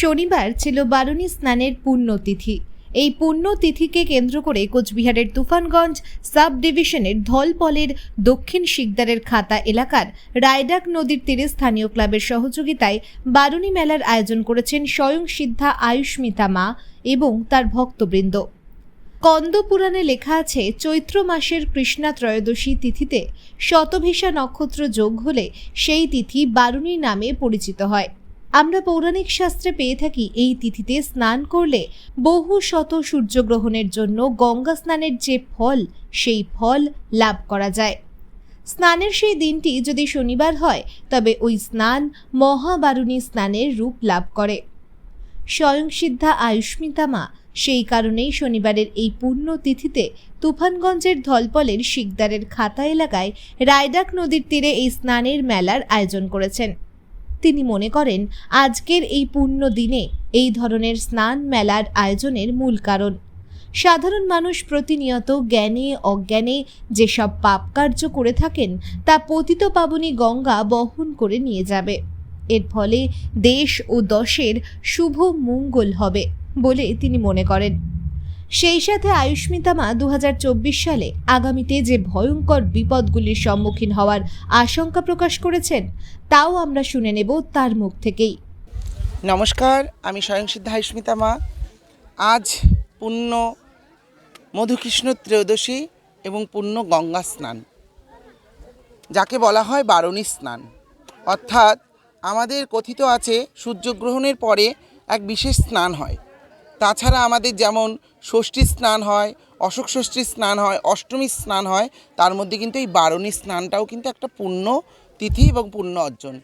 শনিবার ছিল বারুণী স্নানের পুণ্যতিথি এই পুণ্যতিথিকে কেন্দ্র করে কোচবিহারের তুফানগঞ্জ সাব ডিভিশনের ধলপলের দক্ষিণ শিকদারের খাতা এলাকার রায়ডাক নদীর তীরে স্থানীয় ক্লাবের সহযোগিতায় বারুণী মেলার আয়োজন করেছেন স্বয়ং সিদ্ধা আয়ুষ্মিতা মা এবং তার ভক্তবৃন্দ। কন্দ পুরাণে লেখা আছে, চৈত্র মাসের কৃষ্ণা ত্রয়োদশী তিথিতে শতভিসা নক্ষত্র যোগ হলে সেই তিথি বারুণী নামে পরিচিত হয়। আমরা পৌরাণিক শাস্ত্রে পেয়ে থাকি এই তিথিতে স্নান করলে বহু শত সূর্যগ্রহণের জন্য গঙ্গা স্নানের যে ফল, সেই ফল লাভ করা যায়। স্নানের সেই দিনটি যদি শনিবার হয়, তবে ওই স্নান মহাবারুণী স্নানের রূপ লাভ করে। স্বয়ংসিদ্ধা আয়ুষ্মিতা মা সেই কারণেই শনিবারের এই পূর্ণ তিথিতে তুফানগঞ্জের ধলপলের শিকদারের খাতা এলাকায় রায়ডাক নদীর তীরে এই স্নানের মেলার আয়োজন করেছেন। তিনি মনে করেন, আজকের এই পূর্ণ দিনে এই ধরনের স্নান মেলার আয়োজনের মূল কারণ। সাধারণ মানুষ প্রতিনিয়ত জ্ঞানে, অজ্ঞানে যেসব পাপ কার্য করে থাকেন, তা পতিত পাবনী গঙ্গা বহন করে নিয়ে যাবে। এর ফলে দেশ ও দশের শুভ মঙ্গল হবে বলে তিনি মনে করেন। সেই সাথে আয়ুষ্মিতা মা দু সালে আগামীতে যে ভয়ঙ্কর বিপদগুলির সম্মুখীন হওয়ার আশঙ্কা প্রকাশ করেছেন, তাও আমরা শুনে নেব তার মুখ থেকেই। নমস্কার, আমি স্বয়ংসিদ্ধা হাইস্মিতা মা। আজ পূর্ণ মধুকৃষ্ণ ত্রয়োদশী এবং পূর্ণ গঙ্গা স্নান, যাকে বলা হয় বারণী স্নান। অর্থাৎ আমাদের কথিত আছে, সূর্যগ্রহণের পরে এক বিশেষ স্নান হয়। তাছাড়া আমাদের যেমন ষষ্ঠী স্নান হয়, অশোক ষষ্ঠীর স্নান হয় অষ্টমীর স্নান হয়, তার মধ্যে কিন্তু এই বারণী স্নানটাও কিন্তু একটা পূর্ণ তিথি এবং পূর্ণ অর্জন।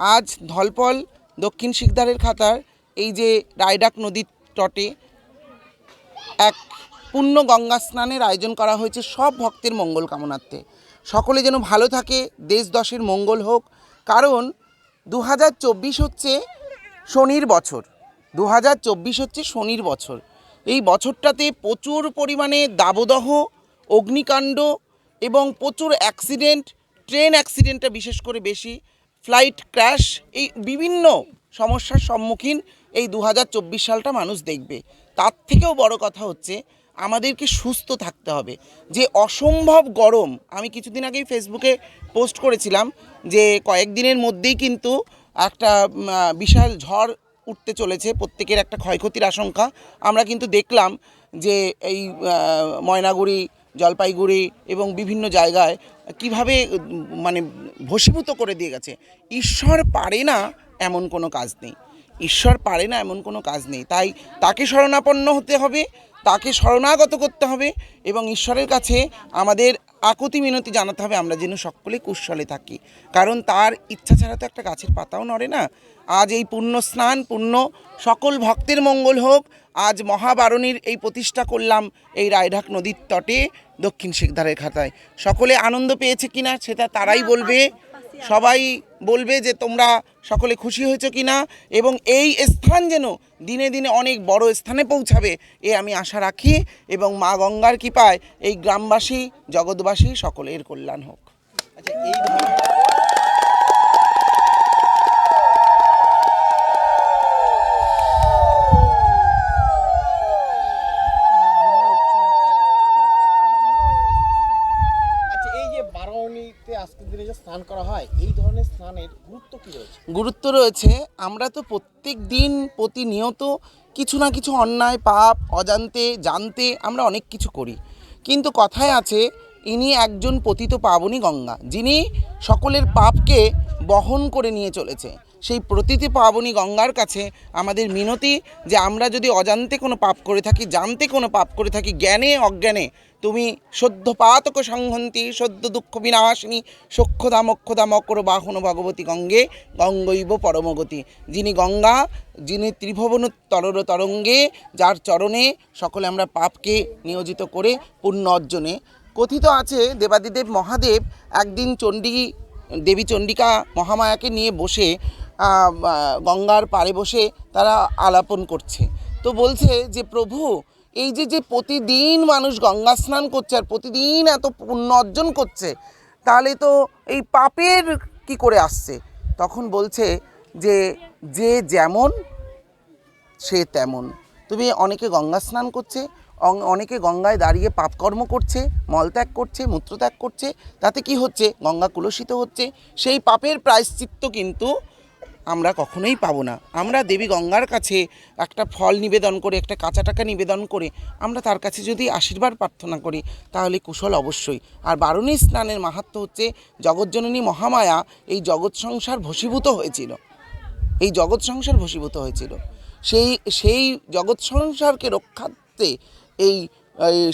আজ ধলপল, দক্ষিণ শিকদারের খাতার এই যে রায়ডাক নদীর তটে এক পূর্ণ গঙ্গা স্নানের আয়োজন করা হয়েছে সব ভক্তের মঙ্গল কামনার্থে। সকলে যেন ভালো থাকে, দেশ দশের মঙ্গল হোক, কারণ দু হাজার চব্বিশ হচ্ছে শনির বছর। দু হাজার চব্বিশ হচ্ছে শনির বছর। এই বছরটাতে প্রচুর পরিমাণে দাবদাহ, অগ্নিকাণ্ড এবং প্রচুর অ্যাক্সিডেন্ট, ট্রেন অ্যাক্সিডেন্টটা বিশেষ করে বেশি, ফ্লাইট ক্র্যাশ, এই বিভিন্ন সমস্যার সম্মুখীন এই দু হাজার চব্বিশ সালটা মানুষ দেখবে। তার থেকেও বড় কথা হচ্ছে আমাদেরকে সুস্থ থাকতে হবে। যে অসম্ভব গরম, আমি কিছুদিন আগেই ফেসবুকে পোস্ট করেছিলাম যে কয়েকদিনের মধ্যেই কিন্তু একটা বিশাল ঝড় উঠতে চলেছে, প্রত্যেকের একটা ক্ষয়ক্ষতির আশঙ্কা। আমরা কিন্তু দেখলাম যে এই ময়নাগুড়ি, জলপাইগুড়ি এবং বিভিন্ন জায়গায় কীভাবে মানে ভসীভূত করে দিয়ে গেছে। ঈশ্বর পারে না এমন কোনো কাজ নেই। ঈশ্বর পারে না এমন কোনো কাজ নেই। তাই তাকে শরণাপন্ন হতে হবে, তাকে শরণাগত করতে হবে এবং ঈশ্বরের কাছে আমাদের আকুতি মিনতি জানাতে হবে, আমরা যেন সকলে কুশলে থাকি। কারণ তার ইচ্ছা ছাড়া তো একটা গাছের পাতাও নড়ে না। আজ এই পুণ্য স্নান, পুণ্য সকল ভক্তের মঙ্গল হোক, আজ মহাবারণীর এই প্রতিষ্ঠা করলাম এই রায়ঢাক নদীর তটে দক্ষিণ শেখধারের খাতায় সকলে আনন্দ পেয়েছে কিনা সেটা তারাই বলবে। সবাই বলবে যে তোমরা সকলে খুশি হয়েছো কিনা এবং এই স্থান যেন দিনে দিনে অনেক বড় স্থানে পৌঁছাবে এ আমি আশা রাখি এবং মা গঙ্গার কৃপায় এই গ্রামবাসী জগৎবাসী সকলের কল্যাণ হোক। আচ্ছা এই আচ্ছা এই যে বারণীতে আজকের দিনে যে স্নান করা হয় গুরুত্ব রয়েছে, আমরা তো প্রত্যেক দিন প্রতিনিয়ত কিছু না কিছু অন্যায়, পাপ, অজান্তে, জানতে আমরা অনেক কিছু করি। কিন্তু কথায় আছে, ইনি একজন পতিত পাবনী গঙ্গা, যিনি সকলের পাপকে বহন করে নিয়ে চলেছে। সেই প্রতিটি পাবনী গঙ্গার কাছে আমাদের মিনতি যে আমরা যদি অজান্তে কোনো পাপ করে থাকি, জানতে কোনো পাপ করে থাকি, জ্ঞানে অজ্ঞানে, তুমি সদ্য পাতক সংহন্তি, সদ্য দুঃখ বিনাশিনী সক্ষদা মক্ষদা মকর বাহন ভগবতী গঙ্গে, গঙ্গৈব পরমগতি। যিনি গঙ্গা, যিনি ত্রিভুবন তরর তরঙ্গে, যার চরণে সকলে আমরা পাপকে নিয়োজিত করে পুণ্য অর্জনে। কথিত আছে দেবাদিদেব মহাদেব একদিন চণ্ডী, দেবী চণ্ডিকা মহামায়াকে নিয়ে বসে গঙ্গার পাড়ে বসে তারা আলাপন করছে। তো বলছে যে, প্রভু, এই যে যে প্রতিদিন মানুষ গঙ্গা স্নান করছে আর প্রতিদিন এত পুণ্য অর্জন করছে, তাহলে তো এই পাপের কি করে আসছে? তখন বলছে যে যে যেমন, সে তেমন। তুমি অনেকে গঙ্গা স্নান করছে অনেকে গঙ্গায় দাঁড়িয়ে পাপকর্ম করছে মলত্যাগ করছে, মূত্রত্যাগ করছে, তাতে কি হচ্ছে? গঙ্গা কুলসিত হচ্ছে। সেই পাপের প্রায়শ্চিত্ত কিন্তু আমরা কখনোই পাবো না। আমরা দেবী গঙ্গার কাছে একটা ফল নিবেদন করে, একটা কাঁচা টাকা নিবেদন করে, আমরা তার কাছে যদি আশীর্বাদ প্রার্থনা করি, তাহলে কুশল অবশ্যই। আর বারুণী স্নানের মাহাত্ম হচ্ছে জগৎজননী মহামায়া এই জগৎ সংসার ভসীভূত হয়েছিল। এই জগৎ সংসার ভসীভূত হয়েছিল। সেই সেই জগৎ সংসারকে রক্ষার্থে এই এই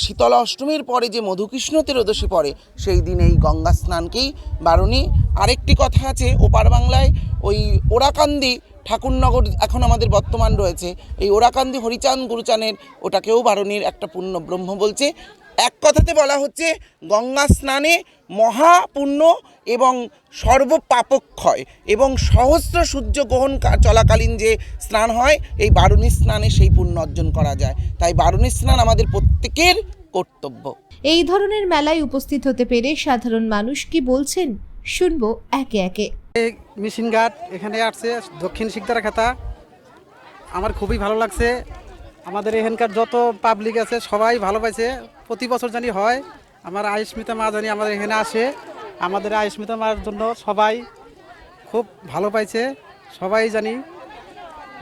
শীতলা অষ্টমীর পরে যে মধুকৃষ্ণ ত্রয়োদশী পরে সেই দিন এই গঙ্গা স্নানকেই বারণী। আরেকটি কথা আছে, ওপার বাংলায় ওই ওরাকান্দি ঠাকুরনগর এখন আমাদের বর্তমান রয়েছে। এই ওরাকান্দি হরিচাঁদ গুরুচানের ওটাকেও বারণীর একটা পূর্ণ ব্রহ্ম বলছে। এক কথাতে বলা হচ্ছে, গঙ্গা স্নানে মহাপুণ্য এবং সর্বপাপক্ষয় এবং সহস্র সূর্য গ্রহণ চলাকালীন যে স্নান হয় এই বারুণী স্নানে সেই পুণ্য অর্জন করা যায়। তাই বারুণী স্নান আমাদের প্রত্যেকের কর্তব্য। এই ধরনের মেলায় উপস্থিত হতে পেরে সাধারণ মানুষ কি বলছেন শুনব একে একে। মেশিন ঘাট এখানে আসছে দক্ষিণ শিকদারা খাতা আমার খুবই ভালো লাগছে। আমাদের এখানকার যত পাবলিক আছে সবাই ভালো পাইছে। প্রতি বছর জানি হয় আমার আয়ুষ্মিতা মা জানি আমাদের এখানে আসে। আমাদের আয়ুষ্মিতা মার জন্য সবাই খুব ভালো পাইছে। সবাই জানি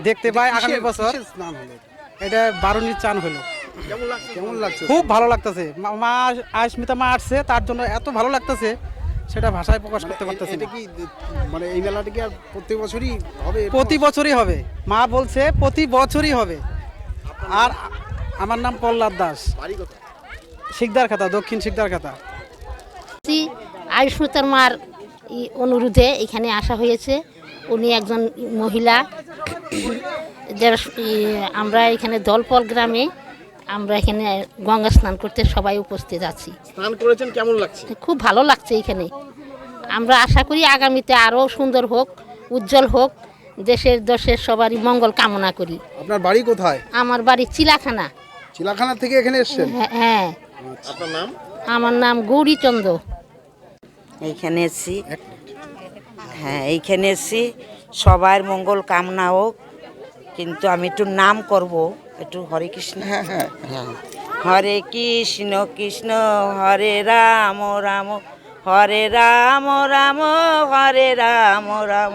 দেখতে পাই আগামী বছর। স্নান হলো এটা? বারুনির চান হলো। কেমন লাগছে? খুব ভালো লাগতেছে। মা আয়ুষ্মিতা মা আসছে তার জন্য এত ভালো লাগতেছে সেটা ভাষায় প্রকাশ করতে পারতেছে এটা কি মানে এই মেলাটা কি আর প্রত্যেক বছরই হবে প্রতি বছরই হবে। মা বলছে প্রতি বছরই হবে। আর আমার নাম প্রহ্লাদ দাস। বাড়ি কোথায়? শিকদার খাতা দক্ষিণ শিকদার খাতা। আয়ুষ্মতার মার ই অনুরোধে এখানে আসা হয়েছে। উনি একজন মহিলা। যারা আমরা এখানে দলপল গ্রামে আমরা এখানে গঙ্গা স্নান করতে সবাই উপস্থিত আছি। স্নান করেছেন কেমন লাগছে? খুব ভালো লাগছে এখানে। আমরা আশা করি আগামীতে আরও সুন্দর হোক উজ্জ্বল হোক দেশের দশের সবারই মঙ্গল কামনা করি। আপনার বাড়ি কোথায়? আমার বাড়ি চিলাখানা। চিলাখানা থেকে এখানে এসেছেন? হ্যাঁ হ্যাঁ। আপনার নাম? আমার নাম গৌরীচন্দ্র। এইখানে এসছি হ্যাঁ এইখানে এসছি সবার মঙ্গল কামনা হোক কিন্তু আমি একটু নাম করব একটু হরে কৃষ্ণ। হ্যাঁ হ্যাঁ হ্যাঁ। হরে কৃষ্ণ কৃষ্ণ হরে রাম রাম হরে রাম রাম হরে রাম রাম।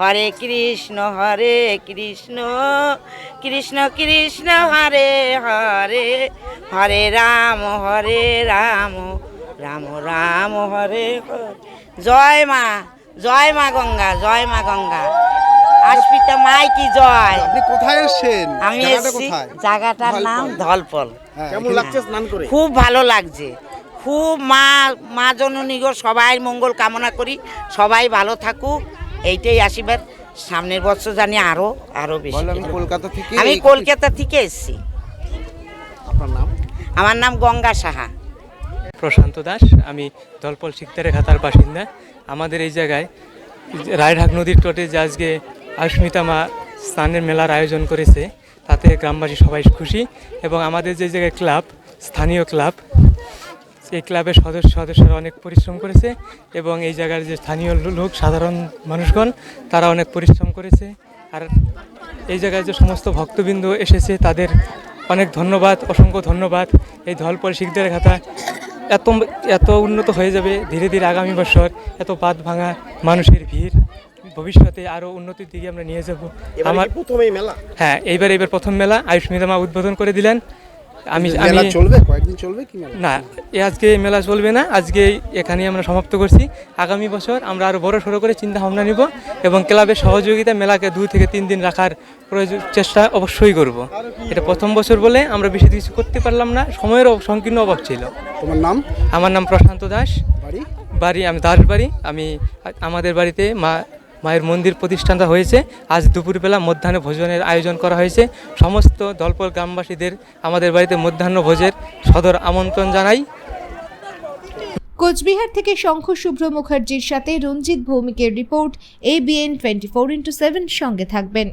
হরে কৃষ্ণ হরে কৃষ্ণ কৃষ্ণ কৃষ্ণ হরে হরে। হরে রাম হরে রাম রাম রাম হরে জয় মা জয় মা গঙ্গা জয় মা গঙ্গা। আশপিতা মাই কি জয়। আপনি কোথায় এসেছেন? আমি এসেছি জায়গাটার নাম ধলপল। হ্যাঁ, কেমন লাগছে স্নান করে? খুব ভালো লাগছে। খুব মা মা জননী গো সবাই মঙ্গল কামনা করি। সবাই ভালো থাকুক। এইটাই আশীর্বাদ। সামনের বছর জানি আরও আরও বেশি বলো আমি কলকাতা থেকে আমি কলকাতা থেকে এসেছি। আপনার নাম? আমার নাম গঙ্গা সাহা। প্রশান্ত দাস, আমি দলপল শিকদারে খাতার বাসিন্দা। আমাদের এই জায়গায় রায়ঢাক নদীর তটে যে আজকে আশ্মিতা মা স্নানের মেলার আয়োজন করেছে, তাতে গ্রামবাসী সবাই খুশি এবং আমাদের যে জায়গায় ক্লাব, স্থানীয় ক্লাব, এই ক্লাবের সদস্য সদস্যরা অনেক পরিশ্রম করেছে এবং এই জায়গার যে স্থানীয় লোক, সাধারণ মানুষগণ, তারা অনেক পরিশ্রম করেছে। আর এই জায়গায় যে সমস্ত ভক্তবৃন্দ এসেছে, তাদের অনেক ধন্যবাদ, অসংখ্য ধন্যবাদ। এই ধলপল শিখদের খাতা এত এত উন্নত হয়ে যাবে ধীরে ধীরে আগামী বছর এত বাদ ভাঙা মানুষের ভিড় ভবিষ্যতে আরও উন্নতির দিকে আমরা নিয়ে যাব। আমার প্রথমেই মেলা? হ্যাঁ এইবার এইবার প্রথম মেলা আয়ুষ্মিতা মা উদ্বোধন করে দিলেন। আমি মেলা আমি চলবে? কয়েকদিন চলবে কি না এ আজকে মেলা চলবে না আজকে এখানে আমরা সমাপ্ত করছি। আগামী বছর আমরা আরও বড় সড়ো করে চিন্তা ভাবনা নিব এবং ক্লাবের সহযোগিতা মেলাকে দুই থেকে তিন দিন রাখার প্রয়োজন চেষ্টা অবশ্যই করব। এটা প্রথম বছর বলে আমরা বেশি কিছু করতে পারলাম না সময়ের সংকীর্ণ অভাব ছিল। তোমার নাম? আমার নাম প্রশান্ত দাস। বাড়ি? বাড়ি আমি দাস বাড়ি। আমি আমাদের বাড়িতে মা মায়ের মন্দির প্রতিষ্ঠানটা হয়েছে। আজ দুপুরবেলা মধ্যাহ্ন ভোজনের আয়োজন করা হয়েছে। সমস্ত দলপল গ্রামবাসীদের আমাদের বাড়িতে মধ্যাহ্ন ভোজের সদর আমন্ত্রণ জানাই। কোচবিহার থেকে শঙ্খ শুভ্র মুখার্জির সাথে Ranjit ভৌমিকের report ABN twenty four into seven সঙ্গে থাকবেন।